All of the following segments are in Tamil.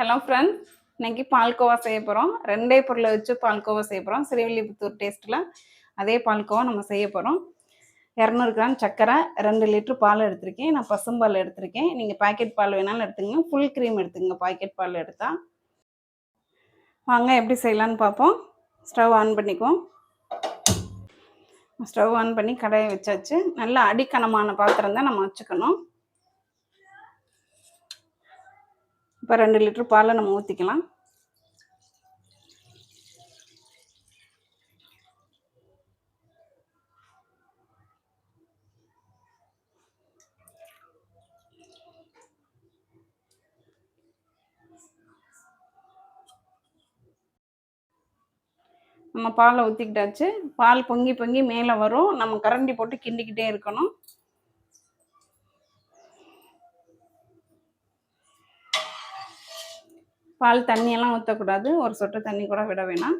ஹலோ ஃப்ரெண்ட்ஸ் இன்னைக்கு பால்கோவா செய்ய போகிறோம் ரெண்டே பொருளை வச்சு பால்கோவா செய்ய போகிறோம் சிறுவில்லிபுத்தூர் டேஸ்ட்டில் அதே பால்கோவா நம்ம செய்ய போகிறோம் இரநூறு கிராம் சர்க்கரை ரெண்டு லிட்ரு பால் எடுத்திருக்கேன். நான் பசும்பால் எடுத்திருக்கேன். நீங்கள் பாக்கெட் பால் வேணாலும் எடுத்துங்க ஃபுல் க்ரீம் எடுத்துங்க பாக்கெட் பால் எடுத்தால் வாங்க எப்படி செய்யலான்னு பார்ப்போம். ஸ்டவ் ஆன் பண்ணிக்குவோம். ஸ்டவ் ஆன் பண்ணி கடையை வச்சாச்சு. நல்லா அடிக்கனமான பாத்திரம் தான் நம்ம வச்சுக்கணும். இப்போ ரெண்டு லிட்டர் பாலை நம்ம ஊற்றிக்கலாம் நம்ம பாலை ஊற்றிக்கிட்டாச்சு பால் பொங்கி பொங்கி மேலே வரும். நம்ம கரண்டி போட்டு கிண்டிக்கிட்டே இருக்கணும். பால் தண்ணியெல்லாம் ஊற்றக்கூடாது ஒரு சொட்டு தண்ணி கூட விட வேணாம்.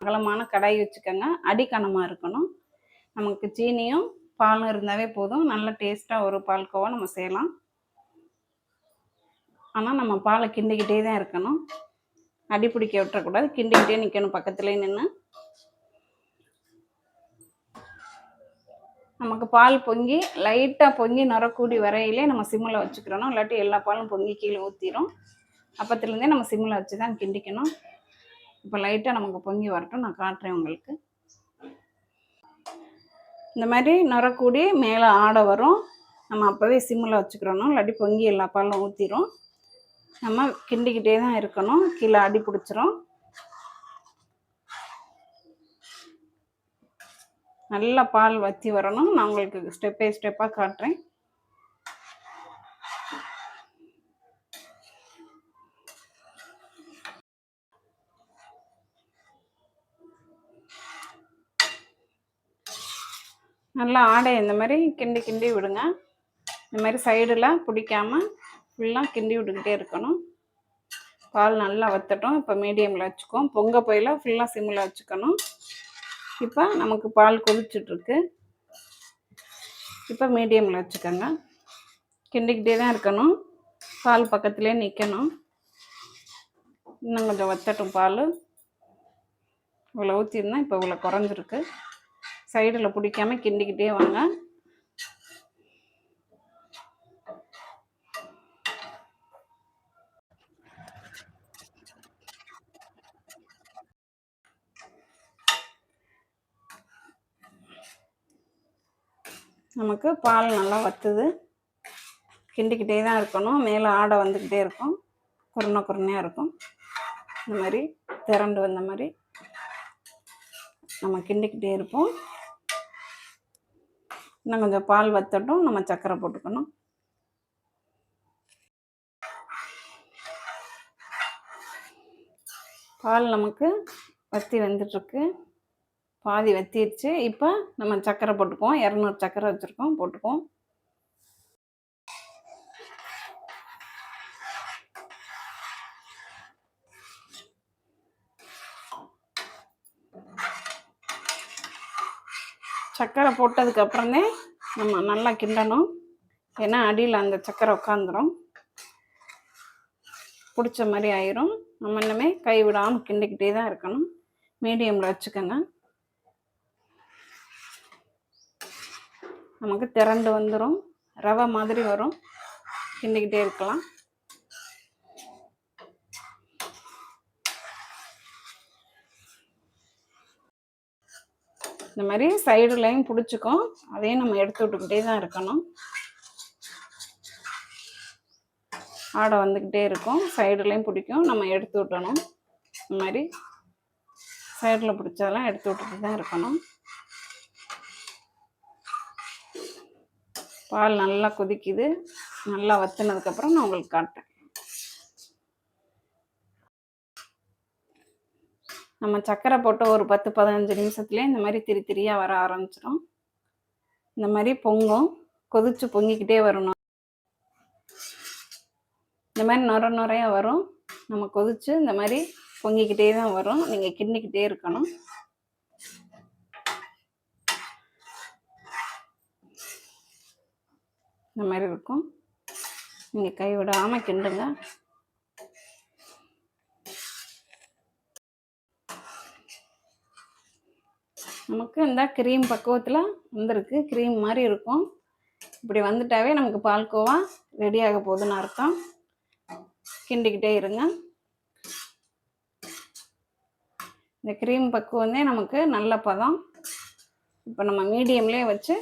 அகலமான கடாய் வச்சுக்கோங்க. அடிக்கணமாக இருக்கணும். நமக்கு சீனியும் பாலும் இருந்தாவே போதும். நல்ல டேஸ்ட்டாக ஒரு பால்கோவா நம்ம செய்யலாம். ஆனால் நம்ம பாலை கிண்டிக்கிட்டே தான் இருக்கணும். அடி பிடிக்க விட்டுறக்கூடாது. கிண்டிக்கிட்டே நிற்கணும் பக்கத்துலேயே நின்று நமக்கு பால் பொங்கி லைட்டாக பொங்கி நரக்கூடி வரையிலே நம்ம சிம்மில் வச்சுக்கிறணும். இல்லாட்டி எல்லா பாலும் பொங்கி கீழே ஊற்றிடும் அப்பத்துலேருந்தே நம்ம சிம்மில் வச்சு தான் கிண்டிக்கணும். இப்போ லைட்டாக நமக்கு பொங்கி வரட்டும். நான் காட்டுறேன் உங்களுக்கு. இந்த மாதிரி நுரக்கூடி மேலே ஆடை வரும். நம்ம அப்போவே சிம்மில் வச்சுக்கிறணும். இல்லாட்டி பொங்கி எல்லா பாலும் ஊற்றிடும் நம்ம கிண்டிக்கிட்டே தான் இருக்கணும். கீழே அடி பிடிச்சிரும். நல்லா பால் வற்றி வரணும். நான் உங்களுக்கு ஸ்டெப் பை ஸ்டெப்பாக காட்டுறேன். நல்லா ஆடை இந்த மாதிரி கிண்டி கிண்டி விடுங்க. இந்த மாதிரி சைடில் பிடிக்காமல் ஃபுல்லாக கிண்டி விட்டுக்கிட்டே இருக்கணும். பால் நல்லா வத்தட்டும். இப்போ மீடியமில் வச்சுக்கோம் பொங்க போயில் ஃபுல்லாக சிம்மில் வச்சுக்கணும். இப்போ நமக்கு பால் கொதிச்சிட்ருக்கு. இப்போ மீடியமில் வச்சுக்கோங்க. கிண்டிக்கிட்டே தான் இருக்கணும். பால் பக்கத்துலேயே நிற்கணும் இன்னும் கொஞ்சம் வத்தட்டும் பால். இவ்வளோ ஊற்றிருந்தேன் இப்போ இவ்வளோ குறைஞ்சிருக்கு. சைடில் பிடிக்காம கிண்டிக்கிட்டே வாங்க. நமக்கு பால் நல்லா வத்துது. கிண்டிக்கிட்டே தான் இருக்கணும். மேலே ஆடை வந்துக்கிட்டே இருக்கும். குருணை குருணையாக இருக்கும். இந்த மாதிரி திரண்டு வந்த மாதிரி நம்ம கிண்டிக்கிட்டே இருப்போம். இன்னும் கொஞ்சம் பால் வத்தட்டும் நம்ம சர்க்கரை போட்டுக்கணும். பால் நமக்கு வத்தி வந்துட்டுருக்கு. பாதி வத்திடுச்சு இப்போ நம்ம சர்க்கரை போட்டுக்குவோம். இரநூறு சர்க்கரை வச்சுருக்கோம். போட்டுக்குவோம். சர்க்கரை போட்டதுக்கு அப்புறமே நம்ம நல்லா கிண்டணும். ஏன்னா அடியில் அந்த சர்க்கரை உட்காந்துரும் பிடிச்ச மாதிரி ஆயிரும். நம்ம இன்னுமே கை விடாமல் கிண்டிக்கிட்டே தான் இருக்கணும். மீடியமில் வச்சுக்கோங்க. நமக்கு திரண்டு வந்துடும் ரவை மாதிரி வரும். கிண்டிக்கிட்டே இருக்கலாம். இந்த மாதிரி சைடுலையும் பிடிச்சிக்கும். அதையும் நம்ம எடுத்து விட்டுக்கிட்டே தான் இருக்கணும். ஆடை வந்துக்கிட்டே இருக்கும். சைடுலையும் பிடிக்கும். நம்ம எடுத்து விட்டணும். இந்த மாதிரி சைடில் பிடிச்சதெல்லாம் எடுத்து விட்டுட்டு தான் இருக்கணும். பால் நல்லா கொதிக்குது. நல்லா வத்துனதுக்கப்புறம் நான் உங்களுக்கு காட்டுறேன். நம்ம சர்க்கரை போட்டு ஒரு பத்து பதினஞ்சு நிமிஷத்துலேயே இந்த மாதிரி திரி திரியாக வர ஆரம்பிச்சிடும். இந்த மாதிரி பொங்கும். கொதிச்சு பொங்கிக்கிட்டே வரணும். இந்த மாதிரி நுர நுறையாக வரும். நம்ம கொதிச்சு இந்த மாதிரி பொங்கிக்கிட்டே தான் வரும். நீங்கள் கிண்டிக்கிட்டே இருக்கணும். இந்த மாதிரி இருக்கும். நீங்கள் கை விடாமல் கிண்டுங்க. நமக்கு இந்த க்ரீம் பக்குவத்தில் வந்திருக்கு. க்ரீம் மாதிரி இருக்கும். இப்படி வந்துட்டாவே நமக்கு பால்கோவா ரெடி ஆக போகுதுன்னு அர்த்தம். கிண்டிக்கிட்டே இருங்க. இந்த க்ரீம் பக்குவந்தே நமக்கு நல்ல பதம். இப்போ நம்ம மீடியம்லேயே வச்சு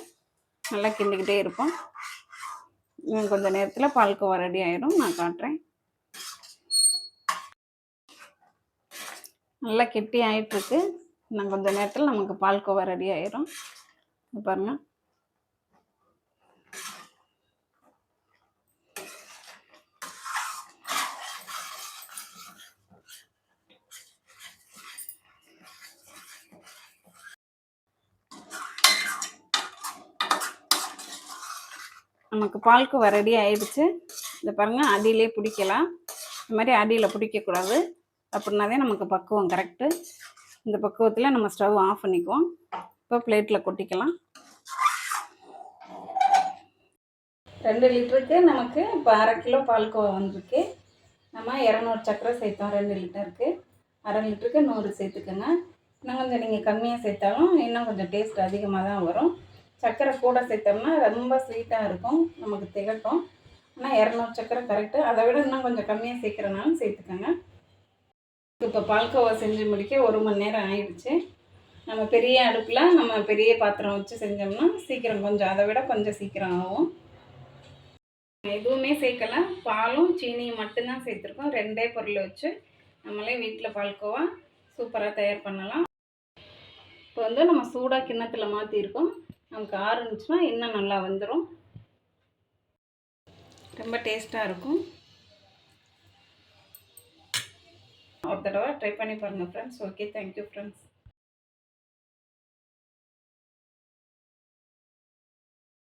நல்லா கிண்டிக்கிட்டே இருப்போம். இன்னும் கொஞ்சம் நேரத்தில் பால்கோவா ரெடி ஆயிடும் நான் காட்டுறேன். நல்லா கெட்டி ஆயிட்டுருக்கு இன்னும் கொஞ்சம் நேரத்தில் நமக்கு பால்கோவா ரெடி ஆயிரும். பாருங்கள் பாருங்க. நமக்கு பால்கோவா ரெடி ஆயிடுச்சு. இந்த பாருங்க அடியிலே பிடிக்கலாம். இந்த மாதிரி அடியில் பிடிக்கக்கூடாது. அப்படின்னாதே நமக்கு பக்குவம் கரெக்டு இந்த பக்குவத்தில் நம்ம ஸ்டவ் ஆஃப் பண்ணிக்குவோம். இப்போ பிளேட்டில் கொட்டிக்கலாம். ரெண்டு லிட்டருக்கு நமக்கு இப்போ அரை கிலோ பால்கோவா வந்திருக்கு. நம்ம இரநூறு சக்கரை சேர்த்தோம் ரெண்டு லிட்டருக்கு. அரை லிட்டருக்கு நூறு சேர்த்துக்கோங்க. இன்னும் கொஞ்சம் நீங்கள் கம்மியாக சேர்த்தாலும் இன்னும் கொஞ்சம் டேஸ்ட் அதிகமாக தான் வரும். சர்க்கரை கூட சேர்த்தோம்னா ரொம்ப ஸ்வீட்டாக இருக்கும். நமக்கு திகட்டும். ஆனால் இரநூறு சக்கரை கரெக்டு அதை விட இன்னும் கொஞ்சம் கம்மியாக சேர்க்குறனாலும் சேர்த்துக்கோங்க. இப்போ பால்கோவா செஞ்சு முடிக்க ஒரு மணி நேரம் ஆயிடுச்சு. நம்ம பெரிய அடுப்பில் நம்ம பெரிய பாத்திரம் வச்சு செஞ்சோம்னா சீக்கிரம் கொஞ்சம் அதை விட கொஞ்சம் சீக்கிரம் ஆகும். எதுவுமே சேர்க்கல. பாலும் சீனியும் மட்டும்தான் சேர்த்துருக்கோம். ரெண்டே பொருள் வச்சு நம்மளே வீட்டில் பால்கோவா சூப்பராக தயார் பண்ணலாம். இப்போ வந்து நம்ம சூடாக கிண்ணத்தில் மாற்றிருக்கோம் நமக்கு ஆறுனுச்சுன்னா இன்னும் நல்லா வந்துடும் ரொம்ப டேஸ்ட்டாக இருக்கும். ஒரு தடவை ட்ரை பண்ணி பாருங்கள் ஃப்ரெண்ட்ஸ் ஓகே தேங்க்யூ ஃப்ரெண்ட்ஸ்